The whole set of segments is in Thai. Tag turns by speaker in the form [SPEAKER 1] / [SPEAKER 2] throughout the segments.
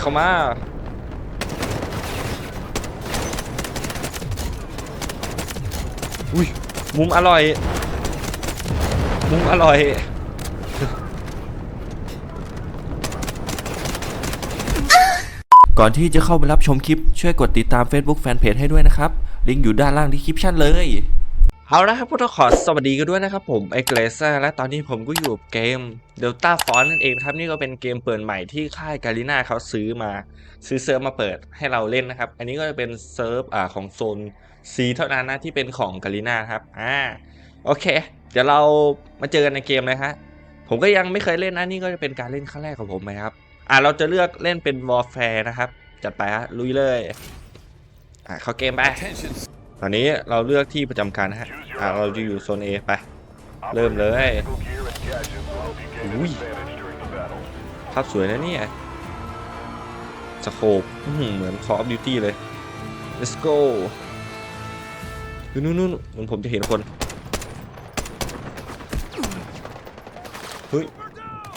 [SPEAKER 1] เข้ามาอุ้ยมุมอร่อย มุมอร่อย
[SPEAKER 2] ก่อนที่จะเข้าไปรับชมคลิป ช่วยกดติดตาม Facebook Fanpage ให้ด้วยนะครับ ลิงก์อยู่ด้านล่างที่คลิปชั่นเลย
[SPEAKER 1] เอาละครับพวกเราขอสวัสดีกันด้วยนะครับผมไอเกรเซอร์และตอนนี้ผมก็อยู่กับเกม Delta f o n นั่นเองครับ นี่ก็เป็นเกมเปิดใหม่ที่ค่ายการีนาเขาซื้อมาซื้อเซิร์ฟมาเปิดให้เราเล่นนะครับ อันนี้ก็จะเป็นเซิร์ฟอ่าของโซน C เท่านั้นนะที่เป็นของการีนาครับอ่าโอเค เดี๋ยวเรามาเจอกันในเกมเลยฮะผมก็ยังไม่เคยเล่นนะนี่ก็จะเป็นการเล่นครั้งแรกของผมนะครับอ่าเราจะเลือกเล่นเป็น Warfare นะครับจัดไปฮะลุยเลยอ่าเข้าเกมไป ตอนนี้เราเลือกที่ประจำการนะฮะอ่าเราจะอยู่โซน A ไป เริ่มเลยอุ้ยภาพสวยนะเนี่ยสโคปเหมือน Call of Duty เลย let's go นู่นนู่นเหมือนผมจะเห็นคน เฮ้ย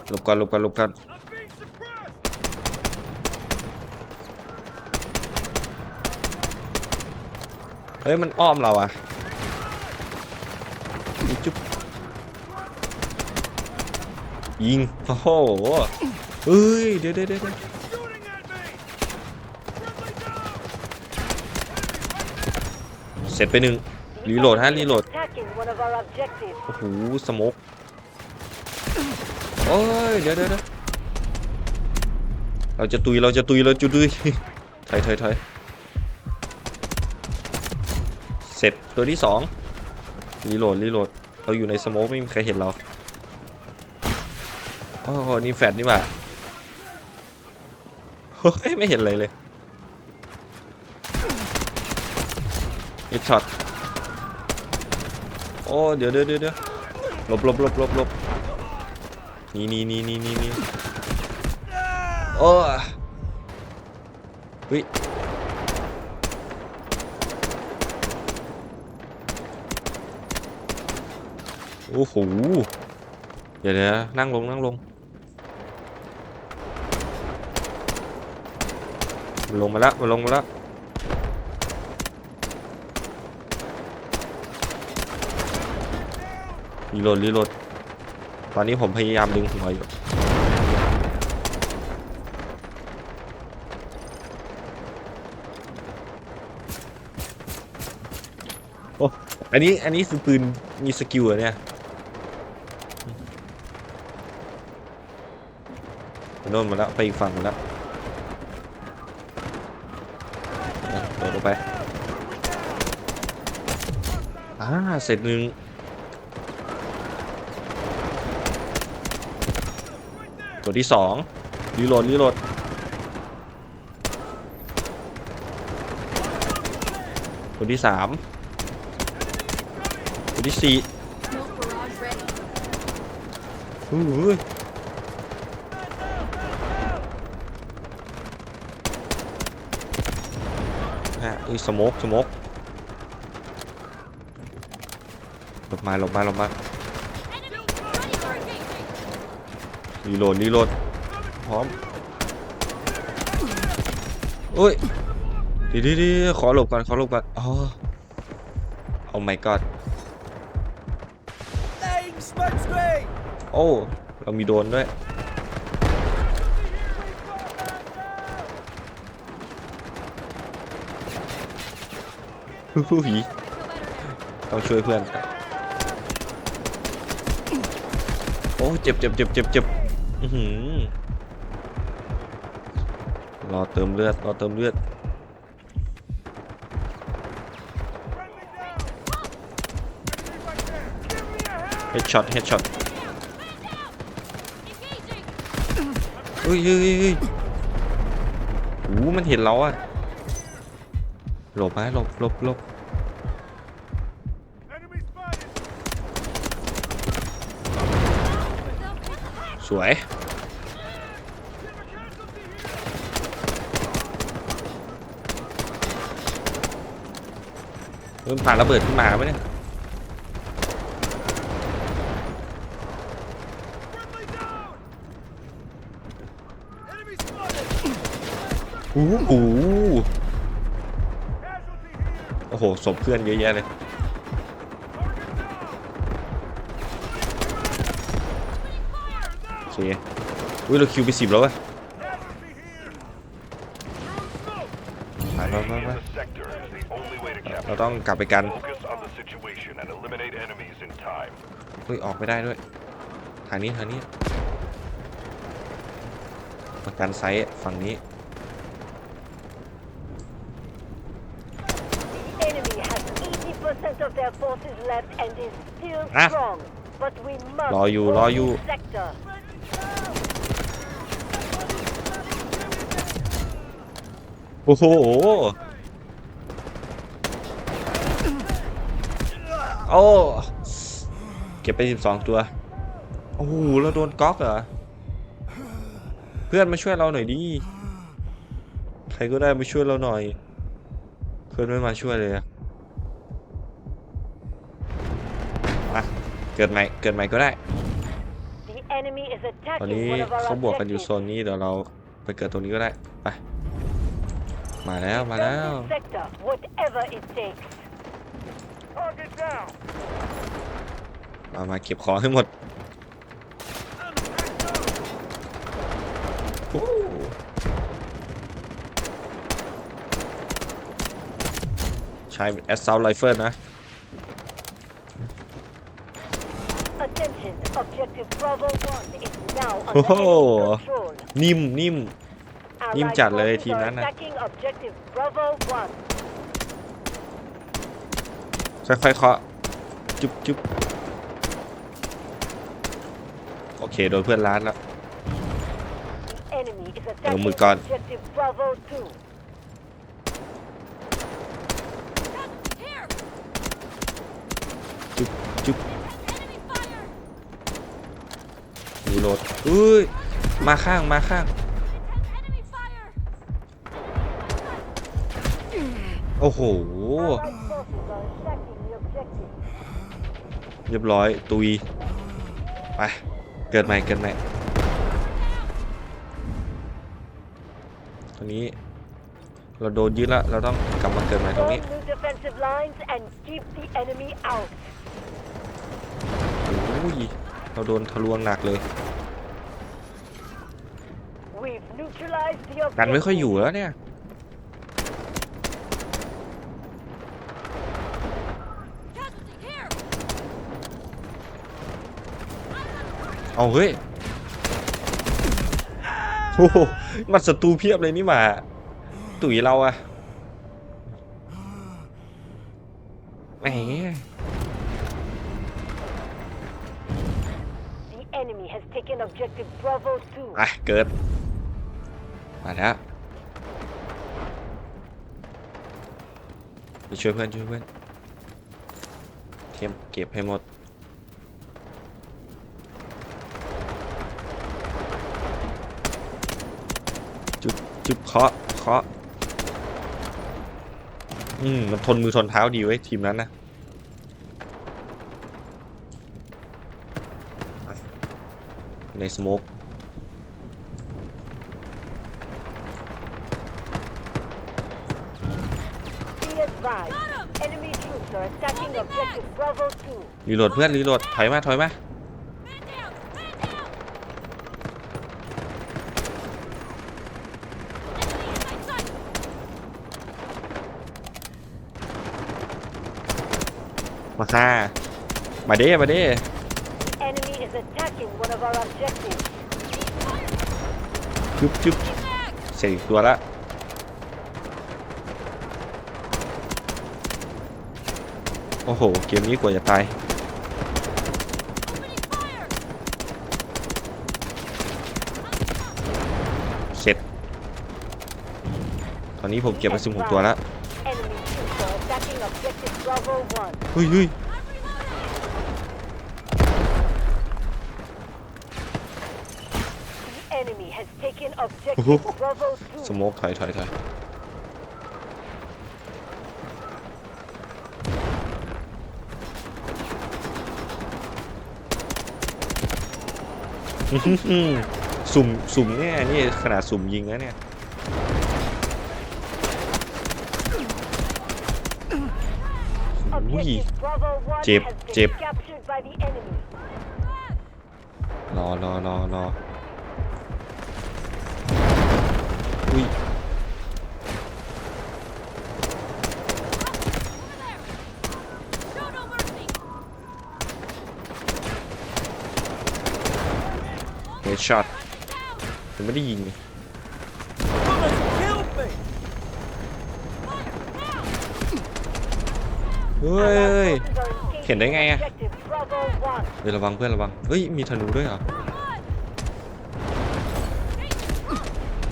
[SPEAKER 1] หลบก่อนหลบก่อนหลบก่อน เฮ้ยมันอ้อมเราอะจุ๊บยิงโอ้โหเฮ้ยเดี๋ยวเดี๋ยวเดี๋ยวเสร็จไปหนึ่งรีโหลดฮะรีโหลดโอ้โหสมกโอ้ยเดี๋ยวเดี๋ยวเดี๋ยวเราจะตุยเราจะตุยเราจะตุยถอยถอยถอย สร็จตัวที่สองรีโหลดรีโหลดเราอยู่ในสโมกไม่มีใครเห็นเราโอ้โหนี่แฟดนี่หว่าเฮ้ยไม่เห็นอะไรเลยอีช็อตโอ้เดี๋ยวเดี๋ยวเดี๋ยวเดี๋ยวหลบหลบหลบหลบหลบนี่นี่นี่นี่นี่นี่โอ้เฮ้ย โอ้โหเดี๋ยวเดี๋ยวนั่งลงนั่งลง มันลงมาแล้วมันลงมาแล้วรีโหลดรีโหลดตอนนี้ผมพยายามดึงหัวอยู่โอ้อันนี้อันนี้คือปืนมีสกิลเหรอเนี่ย โน่นมาแล้ว ไปอีกฝั่งหมดแล้วอะโดดลงไป อ่า เสร็จหนึ่งตัวที่สองรีโหลดรีโหลดตัวที่สามตัวที่สี่อู้หูยฮะ อุ้ยสโมกสโมกหลบมาหลบมาหลบมารีโหลดรีโหลดพร้อมอุ้ยดีดีดีขอหลบก่อนขอหลบก่อนอ๋อโอ้ my god โอ้ เรามีโดรนด้วย ฮู้หีต้องช่วยเพื่อนครับโอ้เจ็บเจ็บเจ็บเจ็บเจ็บรอเติมเลือดรอเติมเลือดเฮดช็อตเฮดช็อตเฮ้ยเฮ้ยเฮ้ยเฮ้ยโอ้มันเห็นเราอะ หลบไหมหลบหลบหลบสวย เริ่มผ่านระเบิดขึ้นมาไหมเนี่ยโอ้โหโอ้โหศพเพื่อนเยอะแยะเลยโอเคอุ้ยเราคิวไปสิบแล้วอะไปไปไปไป
[SPEAKER 3] The sector is the only way to
[SPEAKER 1] เรา
[SPEAKER 3] capture.
[SPEAKER 1] ต้องกลับไปกัน
[SPEAKER 3] Focus on the situation and eliminate enemies in time.
[SPEAKER 1] เฮ้ยออกไม่ได้ด้วย ทางนี้ทางนี้มากันไซส์ฝั่งนี้
[SPEAKER 4] enemy has 80% of their forces left and is still
[SPEAKER 1] Ah.
[SPEAKER 4] strong. But we must
[SPEAKER 1] รออยู่
[SPEAKER 4] hold
[SPEAKER 1] รออยู่
[SPEAKER 4] this sector.
[SPEAKER 1] โอ้โห โอ้ เก็บไปสิบสองตัว โอ้โหเราโดนก๊อกเหรอ เพื่อนมาช่วยเราหน่อยดิ ใครก็ได้มาช่วยเราหน่อย เพื่อนไม่มาช่วยเลยอะ เกิดใหม่เกิดใหม่ก็ได้
[SPEAKER 4] The enemy is
[SPEAKER 1] ตอนนี้
[SPEAKER 4] attacking one of
[SPEAKER 1] เขา
[SPEAKER 4] our
[SPEAKER 1] บวกกันอยู่โซ
[SPEAKER 4] objectives.
[SPEAKER 1] นนี้เดี๋ยวเราไปเกิดตรงนี้ก็ได้ไปมาแล้วมาแล้ว
[SPEAKER 4] Defend this sector, whatever it takes.
[SPEAKER 3] Target down.
[SPEAKER 1] มามาเก็บของให้หมดโอ้ใช้แอสซาวไ i เฟิลนะ
[SPEAKER 4] Attention, objective Bravo 1 is now under
[SPEAKER 1] โอ้โห
[SPEAKER 4] enemy control.
[SPEAKER 1] นิ่มนิ่ม นิ่ม
[SPEAKER 4] Allied
[SPEAKER 1] จัดเลย
[SPEAKER 4] forces
[SPEAKER 1] ทีม
[SPEAKER 4] are
[SPEAKER 1] นั้นน่ะ
[SPEAKER 4] attacking objective Bravo 1.
[SPEAKER 1] ค่อยๆเคาะจุ๊บจุ๊บโอเค โดนเพื่อนล้านแล้ว
[SPEAKER 4] Enemy is
[SPEAKER 1] เอา
[SPEAKER 4] attacking
[SPEAKER 1] มือก่อน
[SPEAKER 4] objective Bravo 2.
[SPEAKER 1] จุ๊บจุ๊บ รีโหลดอุ้ยมาข้างมาข้างโอ้โห
[SPEAKER 4] Allied forces are attacking the objective.
[SPEAKER 1] เรียบร้อยตุยไปเกิดใหม่เกิดใหม่ตรงนี้เราโดนยึดแล้วเราต้องกลับมาเกิดใหม่ตรง
[SPEAKER 4] Form
[SPEAKER 1] นี้
[SPEAKER 4] new defensive lines and keep the enemy out.
[SPEAKER 1] อุ้ย เราโดนทะลวงหนักเลย
[SPEAKER 4] We've neutralized the
[SPEAKER 1] กันไม่ค่อย
[SPEAKER 4] objective.
[SPEAKER 1] อยู่แล้วเนี่ยเอาเฮ้ยโอ้โหมันศัตรูเพียบเลยนี่หว่าตุ๋ยเราอะแหม
[SPEAKER 4] enemy has taken objective Bravo 2.
[SPEAKER 1] อะเกิด มาแล้วไปช่วยเพื่อนช่วยเพื่อนเก็บเก็บให้หมดจุบจุบเคาะเคาะอืมมันทนมือทนเท้าดีไว้ทีมนั้นนะ ในสโมก
[SPEAKER 4] Be advised, enemy troops are attacking objective Bravo 2.
[SPEAKER 1] รีโหลดเพื่อนรีโหลดถอยมาถอยมามาค่ะมาเด้มาเด้
[SPEAKER 4] Enemy is attacking one of our objectives.
[SPEAKER 1] จุ๊บจุ๊บเสร็จอีกตัวละโอ้โห เกมนี้กว่าจะตาย เสร็จ ตอนนี้ผมเก็บมาสิบหกตัวแล้วเฮ้ยเฮ้ย
[SPEAKER 4] enemy has taken objective Bravo
[SPEAKER 1] ส
[SPEAKER 4] 2.
[SPEAKER 1] โมกถอยถอยถอยอื้อหือสุ่มสุ่มเนี่ยนี่ขนาดสุ่มยิงนะเนี่ยอุ้ย
[SPEAKER 4] Objective Bravo 1
[SPEAKER 1] Chip,
[SPEAKER 4] has been
[SPEAKER 1] chip.
[SPEAKER 4] captured by the enemy.
[SPEAKER 1] รอรอรอรอ อุ้ย
[SPEAKER 5] Show no mercy.
[SPEAKER 1] เฮดช็อตยังไม่ได้ยิงเลยเฮ้ย
[SPEAKER 4] Allied forces are engaged
[SPEAKER 1] เห็นได้ไงอะ
[SPEAKER 4] Objective Bravo 1.
[SPEAKER 1] เฮ้ยระวังเพื่อนระวัง เฮ้ย มีธนูด้วยเหรอ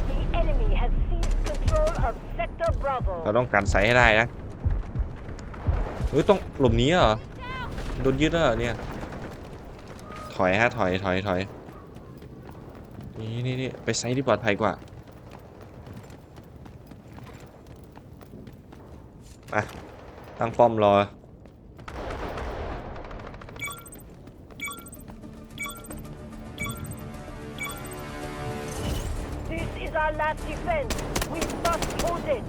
[SPEAKER 4] The enemy has seized control of Sector Bravo.
[SPEAKER 1] เราต้องการใส่ให้ได้นะเฮ้ยต้องหลบหนีเหรอโดนยึดแล้วเหรอเนี่ยถอยฮะถอยถอยถอยนี่นี่นี่ไปไซต์ที่ปลอดภัยกว่าไปตั้งป้อมรอ
[SPEAKER 4] This is our last defense. We must hold it.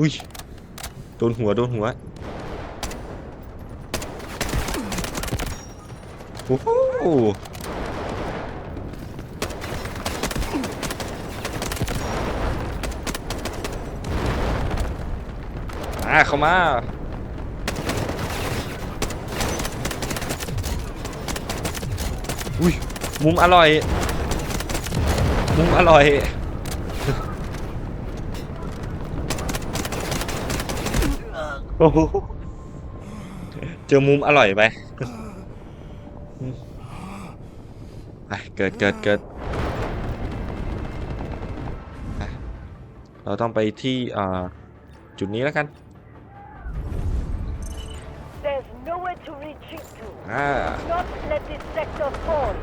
[SPEAKER 1] อุ้ยโดนหัวโดนหัวโอ้โหมาเข้ามาอุ้ยมุมอร่อย มุมอร่อย โอ้โหเจอมุมอร่อยไปไปเกิดเกิดเกิดไปเราต้องไปที่อ่าจุดนี้แล้วกัน
[SPEAKER 4] There's nowhere to retreat to.
[SPEAKER 1] อ่า
[SPEAKER 4] Not let this sector fall.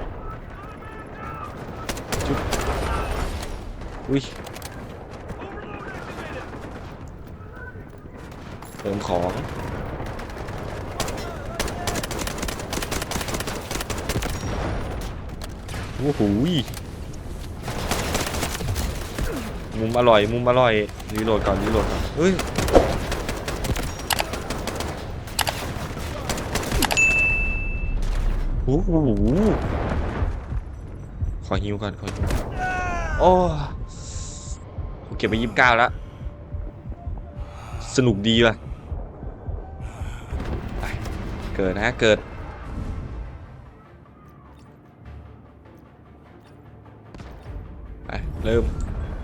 [SPEAKER 1] อุ้ย ติมของโอ้โหมุมอร่อย มุมอร่อยรีโหลดก่อนรีโหลดก่อนเฮ้ยโอ้โหขอฮิวก่อนขอฮิวโอ้เก็บไปยี่สิบเก้าแล้วสนุกดีว่ะ เกิดนะเกิดไปเริ่ม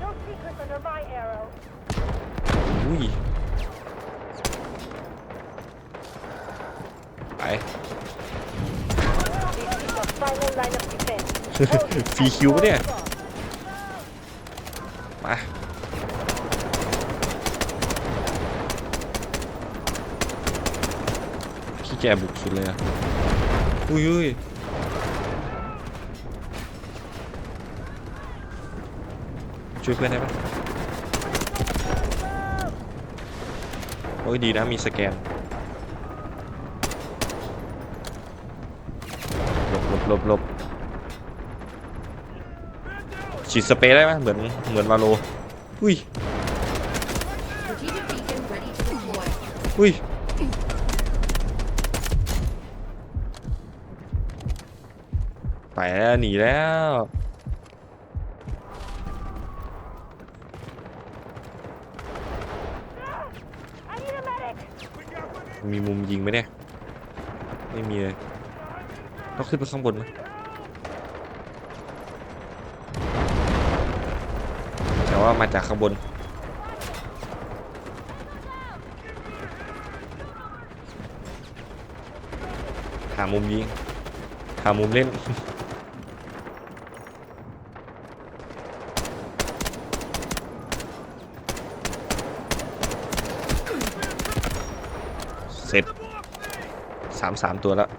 [SPEAKER 4] No secrets under my arrow.
[SPEAKER 1] อุ้ยไป
[SPEAKER 4] This is the final line of defense.
[SPEAKER 1] ฟรีคิวปะเนี่ย มา ขี้ แกบุกสุดเลยอะอุ้ยอุ้ยช่วยเพื่อนได้ไหมโอ้ยดีนะมีสแกนหลบหลบหลบหลบฉีดสเปรย์ได้ไหมเหมือนเหมือนวาโลอุ้ย
[SPEAKER 5] Strategic beacon ready to deploy.
[SPEAKER 1] อุ้ย แล้วหนีแล้วมีมุมยิงไหมเนี่ย ไม่มีเลยต้องขึ้นไปข้างบนไหมแต่ว่ามาจากข้างบน หามุมยิง หามุมเล่น เสร็จ สามสามตัวแล้ว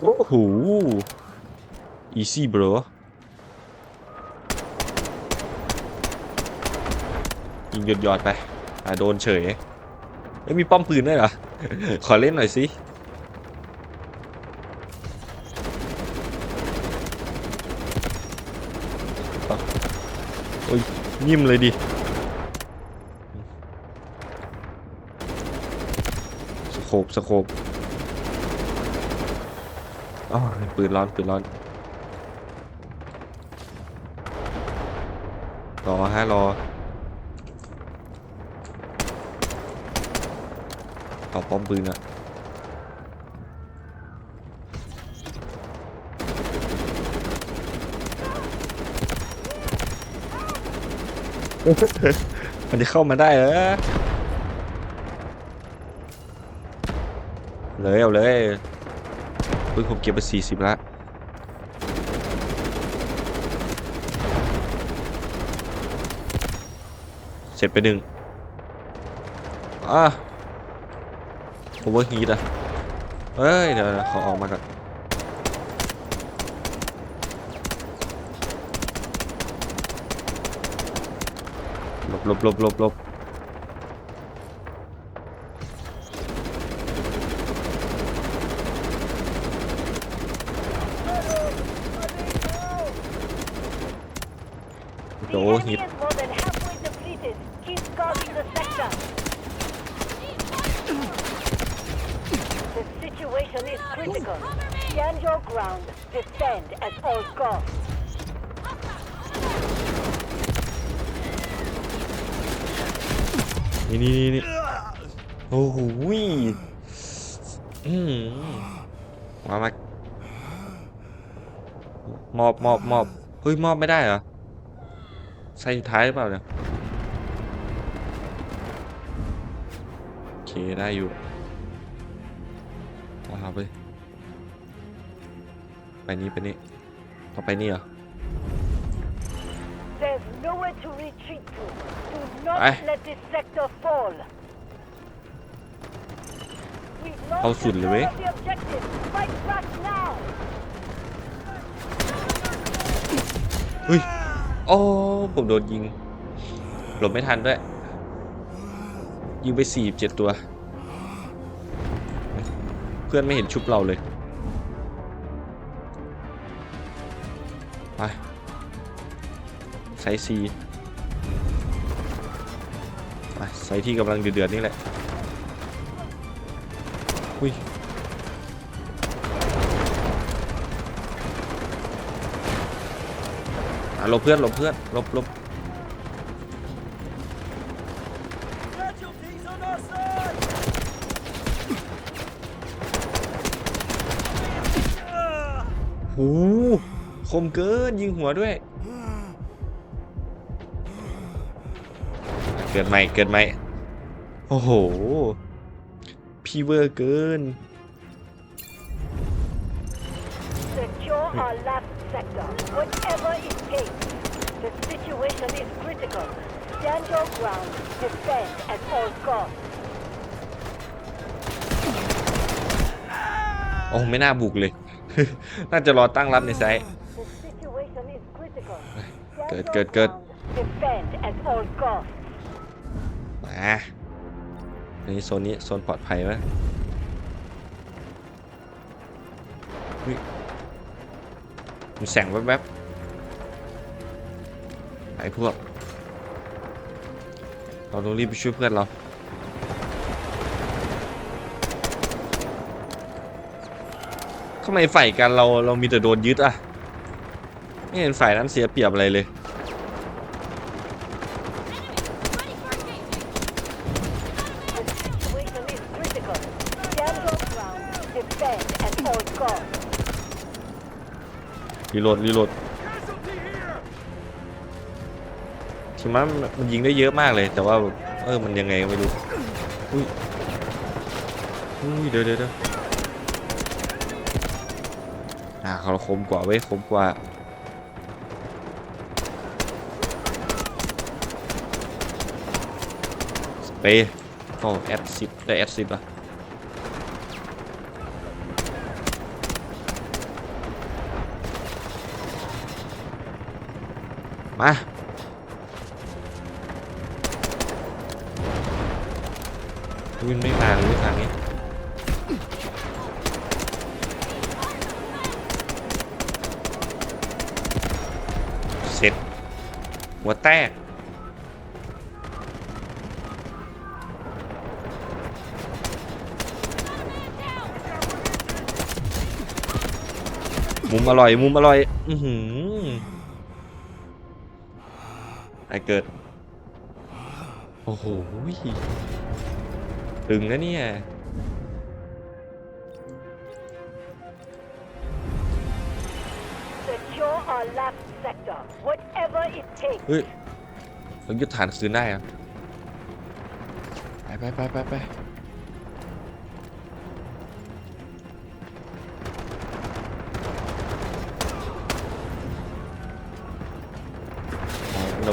[SPEAKER 1] โอ้โห easy bro ยิงหยดหยอดไปอะโดนเฉยแล้วมีป้อมปืนด้วยเหรอ ขอเล่นหน่อยสิโอ้ย นิ่มเลยดิสโคบสโคบอ๋อปืนร้อนปืนร้อนรอฮะรอเอป้อมปืนอะ มันจะเข้ามาได้เหรอเลยเอาเลยปืนผมเก็บไปสี่สิบละเสร็จไปหนึ่งอะโอเวอร์ฮีทอะเฮ้ยเดี๋ยวเดี๋ยวขอออกมาก่อน หลบหลบหลบหลบหลบโด
[SPEAKER 4] The enemy
[SPEAKER 1] ฮิต
[SPEAKER 4] is more than halfway depleted. Keep guarding the sector. The situation is critical. Stand your ground. Defend at all costs.
[SPEAKER 1] นี่นี่นี่โอ้โหยอืมมามามอบมอบมอบเฮ้ยมอบไม่ได้เหรอ ใส่ท้ายหรือเปล่าเนี่ยโอเคได้อยู่เอาไปไปนี้ไปนี้ต่อไปนี่เหรอ
[SPEAKER 4] nowhere to retreat to. Do not
[SPEAKER 1] Aye.
[SPEAKER 4] let this sector fall. We've lost
[SPEAKER 1] How soon,
[SPEAKER 4] control
[SPEAKER 1] Louis?
[SPEAKER 4] of the objective. Fight back now.
[SPEAKER 1] เฮ้ย โอ้ ผมโดนยิง หลบไม่ทันด้วย ยิงไปสี่เจ็ดตัว เพื่อนไม่เห็นชุบเราเลย ไซส์ซีไซส์ที่กำลังเดือดๆนี่แหละอุ้ยอะหลบเพื่อนหลบเพื่อนหลบหลบหูคมเกินยิงหัวด้วย เกิดใหม่เกิดใหม่โอ้โห พี่เวอร์เกิน
[SPEAKER 4] Secure our last sector, whatever it takes. The situation is critical. Stand your ground. Defend at all costs.
[SPEAKER 1] โอ้ไม่น่าบุกเลย น่าจะรอตั้งรับในไซต์
[SPEAKER 4] The situation is critical. Stand
[SPEAKER 1] Good,
[SPEAKER 4] your
[SPEAKER 1] good, good.
[SPEAKER 4] ground. Defend at all costs.
[SPEAKER 1] มาในโซนนี้โซนปลอดภัยไหมเฮ้ยมีแสงแวบๆไอ้พวก เราต้องรีบไปช่วยเพื่อนเราทำไมฝ่ายกันเราเรามีแต่โดนยึดอะไม่เห็นฝ่ายนั้นเสียเปรียบอะไรเลย
[SPEAKER 5] Ready for engagement.
[SPEAKER 4] The situation is critical. Stand your ground. Defend at all costs.
[SPEAKER 1] รีโหลดรีโหลดทีมมันมันยิงได้เยอะมากเลย แต่ว่าเออมันยังไงไม่รู้อุ้ยอุ้ยเดี๋ยวเดี๋ยวเดี๋ยวอ่าเขาคมกว่าเว้ยคมกว่าสเปย์โอ้แอดซิปได้แอดซิปอะ มาวินไม่มาเลยทางนี้เสร็จ หัวแตกมุมอร่อย มุมอร่อย อือหือ ไอเกิด โอ้โหตึงนะเนี่ย
[SPEAKER 4] Secure our last sector, whatever it takes.
[SPEAKER 1] เฮ้ยเรายึดฐานคืนได้เหรอะไปไปไปไปไป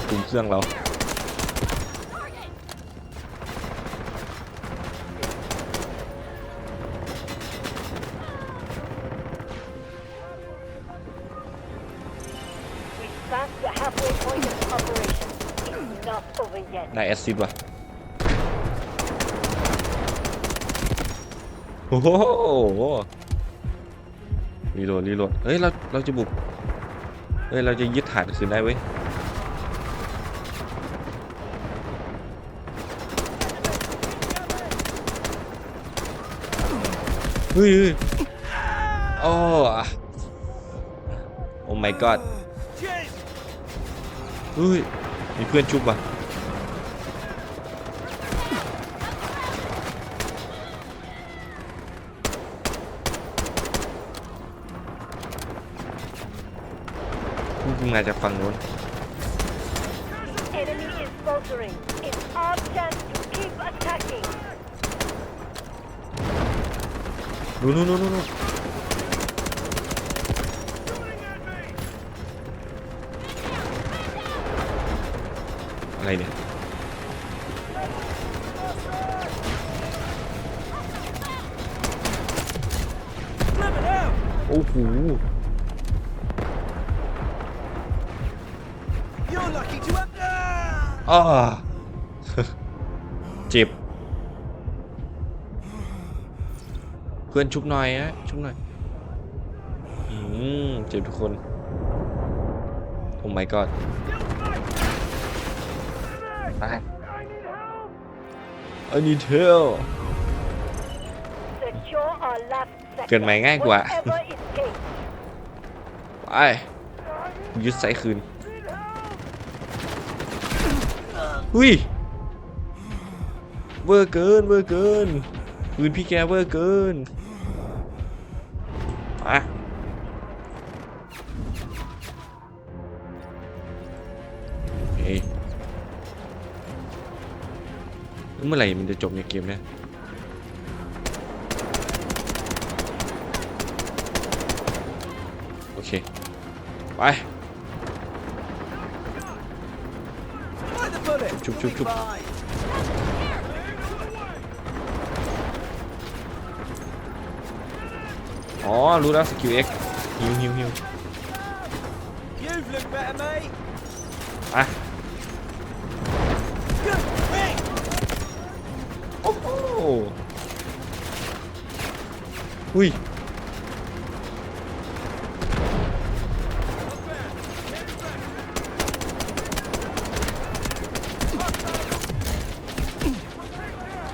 [SPEAKER 1] อ๋ออุมเครื่องเรา
[SPEAKER 4] We passed the halfway point of operation. It's not over yet.
[SPEAKER 1] ได้แอซซิดว่ะโอ้โหรีโหลดรีโหลดเฮ้ยเราเราจะบุก เฮ้ยเราจะยึดฐานคืนได้เว้ย เฮ้ยโอ้อโอ้ my god เฮ้ยมีเพื่อนชุบว่ะมาจากฝั่งนู้น นู่นนู่นนู่นนู่นอะไรเนี่ยโอ้โห
[SPEAKER 6] You're lucky to have. Ah!
[SPEAKER 1] อ้าเจ็บ พื่อนชุบหน่อยฮะชุบหน่อยอืมเจ็บทุกคนโอ้ my god ไป I need help เกินไหมง่ายกว่า ไป ยึดไซคืนหุยเวอร์เกินเวอร์เกินปืนพี่แกเวอร์เกิน เมื่อไหร่มันจะจบในเกมเนี่ยโอเค ไป
[SPEAKER 6] By the bullet.
[SPEAKER 1] Chup, chup, chup.
[SPEAKER 6] Bye.
[SPEAKER 1] อ๋อ รู้แล้วสกิล X ฮิวฮิวฮิว
[SPEAKER 6] You've looked better, mate.
[SPEAKER 1] อะ อุ้ย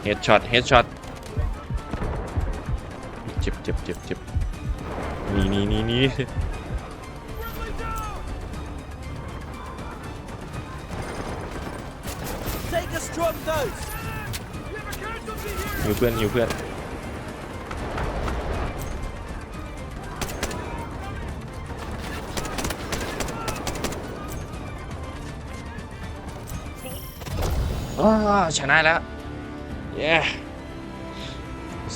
[SPEAKER 1] เฮดช็อตเฮดช็อตเจ็บเจ็บเจ็บเจ็บหนี่นี่นี่นี่
[SPEAKER 6] Take a strong dose.
[SPEAKER 1] อยู่เพื่อนอยู่เพื่อน อ้าชนะแล้วเย้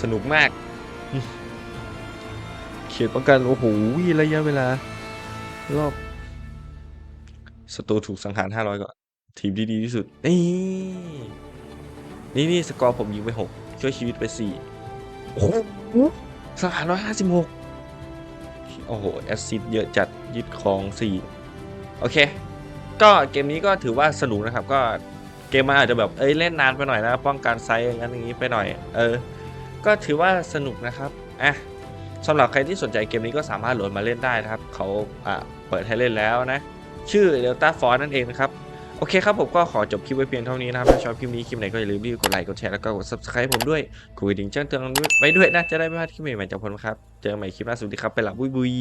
[SPEAKER 1] สนุกมาก เขียนป้องกันโอ้โหระยะเวลา รอบศัตรูถูกสังหาร500ก็ทีมที่ดีที่สุด นี่ นี่นี่สกอร์ผมยิงไป6ช่วยชีวิตไป4โอ้โหสังหาร156โอ้โห แอสซิดเยอะจัดยึดของ4โอเค ก็เกมนี้ก็ถือว่าสนุกนะครับก็ เกมมันอาจจะแบบเอ้ยเล่นนานไปหน่อยนะป้องกันไซส์อย่างนั้นอย่างนี้ไปหน่อย เออ ก็ถือว่าสนุกนะครับอะสำหรับใครที่สนใจเกมนี้ก็สามารถโหลดมาเล่นได้นะครับเขาอะเปิดให้เล่นแล้วนะ ชื่อ Delta Force นั่นเองนะครับโอเคครับผมก็ขอจบคลิปไว้เพียงเท่านี้นะครับ ถ้าชอบคลิปนี้คลิปไหนก็อย่าลืมรีบกดไลค์กดแชร์แล้วก็กด subscribe ผมด้วยคุยดิ่งแจ้งเตือนไว้ด้วยนะ จะได้ไม่พลาดคลิปใหม่ๆจากผมครับ เจอกันใหม่คลิปหน้าสวัสดีครับ ไปละบุยบุย